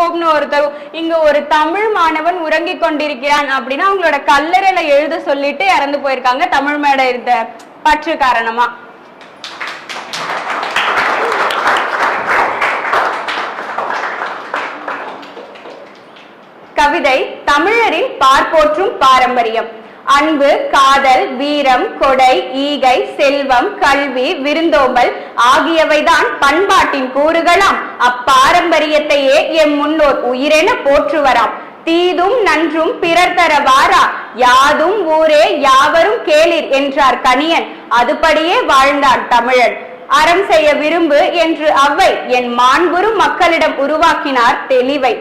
போப்னு ஒருத்தர் இங்க ஒரு தமிழ் மாணவன் உறங்கிக் கொண்டிருக்கிறான் அப்படின்னா அவங்களோட கல்லறையில எழுத சொல்லிட்டு இறந்து போயிருக்காங்க தமிழ் மேட இருந்த பற்று காரணமா. கவிதை தமிழரின் பார்ப்போற்றும் பாரம்பரியம். அன்பு காதல் வீரம் கொடை ஈகை செல்வம் கல்வி விருந்தோம்பல் ஆகியவைதான் பண்பாட்டின் கூறுகளாம். அப்பாரம்பரியத்தையே எம் முன்னோர் உயிரென போற்றுவராம். தீதும் நன்றும் பிறர் தரவாரா? யாதும் ஊரே யாவரும் கேளிர் என்றார் கணியன் அதுபடியே வாழ்ந்தான் தமிழன். அறம் செய்ய விரும்பு என்று அவ்வை என் மாண்புறு மக்களிடம் உருவாக்கினார் தெளிவை.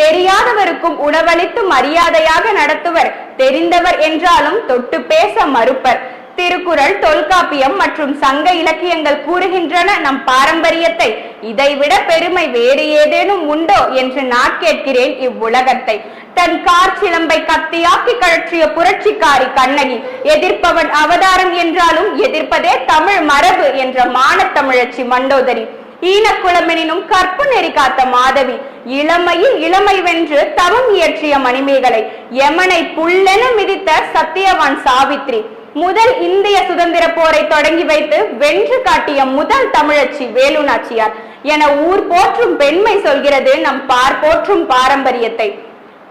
தெரியாதவருக்கும் உணவளித்து மரியாதையாக நடத்துவர் தெரிந்தவர் என்றாலும் தொட்டு பேச மறுப்பர். திருக்குறள் தொல்காப்பியம் மற்றும் சங்க இலக்கியங்கள் கூறுகின்றன நம் பாரம்பரியத்தை. இதைவிட பெருமை வேறு ஏதேனும் உண்டோ என்று நான் கேட்கிறேன் இவ்வுலகத்தை. தன் கார் சிலம்பை கத்தியாக்கி கழற்றிய புரட்சிக்காரி கண்ணகி எதிர்ப்பவன் அவதாரம் என்றாலும் எதிர்ப்பதே தமிழ் மரபு என்ற மானத்தமிழச்சி மண்டோதரி. ஈனக்குளமெனினும் கற்பு நெறி காத்த மாதவி இளமையில் இளமை வென்று தவம் இயற்றிய மணிமேகலை யமனை புல்லென மிதித்த சத்தியவான் சாவித்ரி முதல் இந்திய சுதந்திர போரை தொடங்கி வைத்து வென்று காட்டிய முதல் தமிழச்சி வேலு நாச்சியார் என ஊர் போற்றும் பெண்மை சொல்கிறது நம் பார் போற்றும் பாரம்பரியத்தை.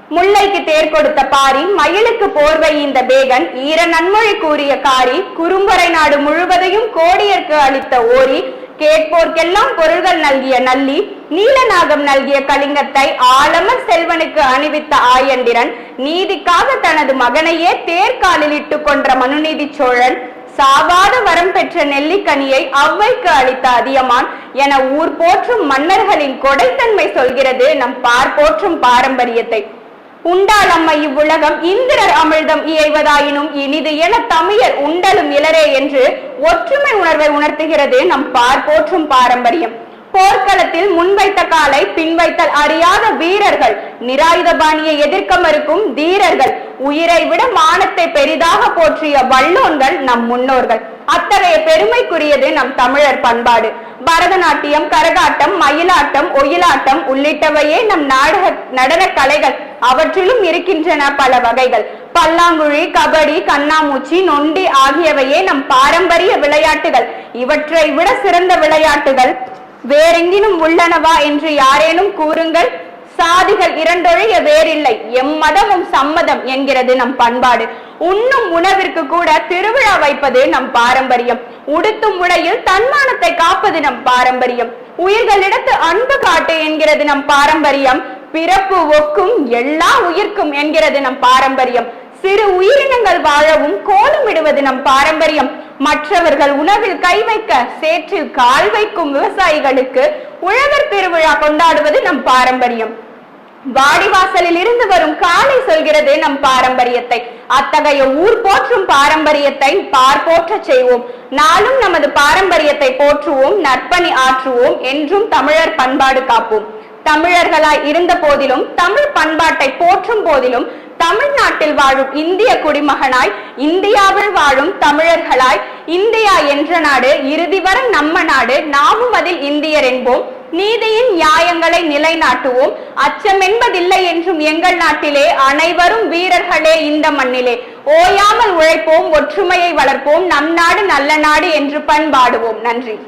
முல்லைக்கு தேர் கொடுத்த பாரி மயிலுக்கு போர்வை இந்த பேகன் ஈர நன்மொழி கூறிய காரி குறும்பரை நாடு முழுவதையும் கோடியர்க்கு அளித்த ஓரி கேட்போர்க்கெல்லாம் பொருள்கள் நல்கிய நல்லி நீலநாகம் நல்கிய கலிங்கத்தை ஆலமர் செல்வனுக்கு அணிவித்த ஆயந்திரன் நீதிக்காக தனது மகனையே தேர்காலில் இட்டு கொன்ற மனுநீதி சோழன் சாவாத வரம் பெற்ற நெல்லிக்கனியை அவ்வைக்கு அளித்த அதியமான் என ஊர் போற்றும் மன்னர்களின் கொடைத்தன்மை சொல்கிறது நம் பார் போற்றும் பாரம்பரியத்தை. உண்டால் அம்மை இவ்வுலகம்? இந்திரர் அமிழ்தம் இயைவதாயினும் இனிது என தமிழர் உண்டலும் இளரே என்று ஒற்றுமை உணர்வை உணர்த்துகிறது நம் பார் போற்றும் பாரம்பரியம். போர்க்களத்தில் முன்வைத்த காலை பின்வைத்தல் அறியாத வீரர்கள். நிராயுதபாணியை எதிர்க்க மறுக்கும் தீரர்கள். உயிரை விட மானத்தை பெரிதாக போற்றிய வல்லோன்கள் நம் முன்னோர்கள். அத்தகைய பெருமைக்குரியது நம் தமிழர் பண்பாடு. பரதநாட்டியம் கரகாட்டம் மயிலாட்டம் ஒயிலாட்டம் உள்ளிட்டவையே நம் நாடக நடன கலைகள். அவற்றிலும் இருக்கின்றன பல வகைகள். பல்லாங்குழி கபடி கண்ணாமூச்சி நொண்டி ஆகியவையே நம் பாரம்பரிய விளையாட்டுகள். இவற்றை விட சிறந்த விளையாட்டுகள் வேறெங்கினும் உள்ளனவா என்று யாரேனும் கூறுங்கள். சாதிகள் இரண்டொழிய வேறில்லை. எம்மதமும் சம்மதம் என்கிறது நம் பண்பாடு. உண்ணும் உணவிற்கு கூட திருவிழா வைப்பது நம் பாரம்பரியம். உடுத்தும் உடையில் தன்மானத்தை காப்பது நம் பாரம்பரியம். உயிர்களிடத்து அன்பு காட்டு என்கிறது நம் பாரம்பரியம். பிறப்பு ஒக்கும் எல்லா உயிர்க்கும் என்கிறது நம் பாரம்பரியம். சிறு உயிரினங்கள் வாழவும் கோலமிடுவது நம் பாரம்பரியம். மற்றவர்கள் உணவில் கை வைக்க சேற்றில் கால் வைக்கும் விவசாயிகளுக்கு உழவர் திருவிழா கொண்டாடுவது நம் பாரம்பரியம். வாடிவாசலில் இருந்து வரும் காலை சொல்கிறது நம் பாரம்பரியத்தை. அத்தகைய ஊர் போற்றும் பாரம்பரியத்தை பார்ப்போற்ற செய்வோம். நாளும் நமது பாரம்பரியத்தை போற்றுவோம் நற்பணி ஆற்றுவோம் என்றும் தமிழர் பண்பாடு காப்போம். தமிழர்களாய் இருந்த போதிலும் தமிழ் பண்பாட்டை போற்றும் போதிலும் தமிழ்நாட்டில் வாழும் இந்திய குடிமகனாய் இந்தியாவில் வாழும் தமிழர்களாய் இந்தியா என்ற நாடு இறுதி வரை நம்ம நாடு நாமும் அதில் இந்தியர் என்போம். நீதியின் நியாயங்களை நிலைநாட்டுவோம். அச்சம் என்பதில்லை என்றும் எங்கள் நாட்டிலே அனைவரும் வீரர்களே இந்த மண்ணிலே. ஓயாமல் உழைப்போம் ஒற்றுமையை வளர்ப்போம் நம் நாடு நல்ல நாடு என்று பண்பாடுவோம். நன்றி.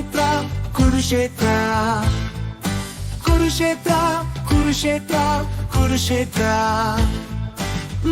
కురుక్షేత్ర కురుక్షేత్ర. కురుక్షేత్ర కురుక్షేత్ర కురుక్షేత్ర.